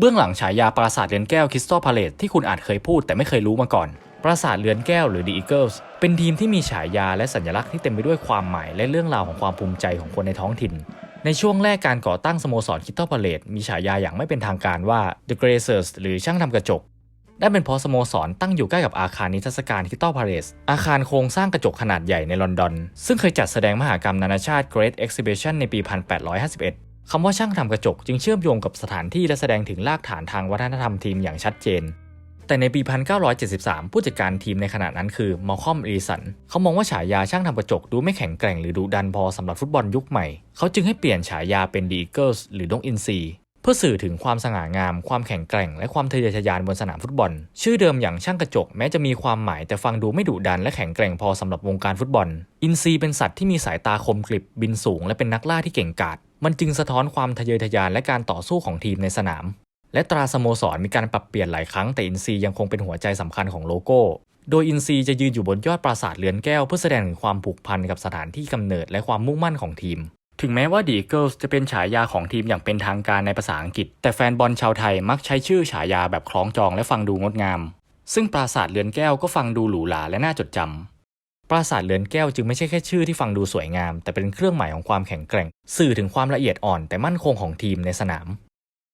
เบื้องหลังฉายาปราสาทเรือนแก้วคริสตัลพาเลตที่คุณอาจเคยพูดแต่ไม่เคยรู้มาก่อน ปราสาทเรือนแก้วหรือ The Eagles เป็นทีมที่มีฉายาและสัญลักษณ์ที่เต็มไปด้วยความหมายและเรื่องราวของความภูมิใจของคนในท้องถิ่น ในช่วงแรกการก่อตั้งสโมสรคริสตัลพาเลตมีฉายาอย่างไม่เป็นทางการว่า The Glazers หรือช่างทำกระจกนั่นเป็นเพราะสโมสรตั้งอยู่ใกล้กับอาคารนิทรรศการคริสตัลพาเลสอาคารโครงสร้างกระจกขนาดใหญ่ในลอนดอน ซึ่งเคยจัดแสดงมหากรรมนานาชาติ Great Exhibition ในปี 1851 คำว่าช่างทำกระจกจึงเชื่อมโยงกับสถานที่และแสดงถึงรากฐานทางวัฒนธรรมทีมอย่างชัดเจน แต่ในปี 1973 ผู้จัดการทีมในขณะนั้นคือมอลคอมอีสัน เขามองว่าฉายาช่างทำกระจกดูไม่แข็งแกร่งหรือดุดันพอสำหรับฟุตบอลยุคใหม่ เขาจึงให้เปลี่ยนฉายาเป็น The Eagles หรือนกอินทรีเพื่อสื่อถึงความสง่างาม ความแข็งแกร่ง และความทะเยอทะยานบนสนามฟุตบอล ชื่อเดิมอย่างช่างกระจกแม้จะมีความหมายแต่ฟังดูไม่ดุดันและแข็งแกร่งพอสำหรับวงการฟุตบอล อินทรีเป็นสัตว์ที่มีสายตาคมกริบบินสูง และเป็นนักล่าที่เก่งกาจ มันจึงสะท้อนความทะเยอทะยานและการต่อสู้ของทีมในสนาม และตราสโมสรมีการปรับเปลี่ยนหลายครั้งแต่อินซียังคงเป็นหัวใจสำคัญของโลโก้ โดยอินซีจะยืนอยู่บนยอดปราสาทเรือนแก้วเพื่อแสดงถึงความผูกพันกับสถานที่กำเนิดและความมุ่งมั่นของทีม ถึงแม้ว่า The Eagles จะเป็นฉายาของทีมอย่างเป็นทางการในภาษาอังกฤษ แต่แฟนบอลชาวไทยมักใช้ชื่อฉายาแบบคล้องจองและฟังดูงดงาม ซึ่งปราสาทเรือนแก้วก็ฟังดูหรูหราและน่าจดจำ ปราสาทเรือนแก้วจึงไม่ใช่แค่ชื่อที่ฟังดูสวยงาม แต่เป็นเครื่องหมายของความแข็งแกร่ง สื่อถึงความละเอียดอ่อนแต่มั่นคงของทีมในสนาม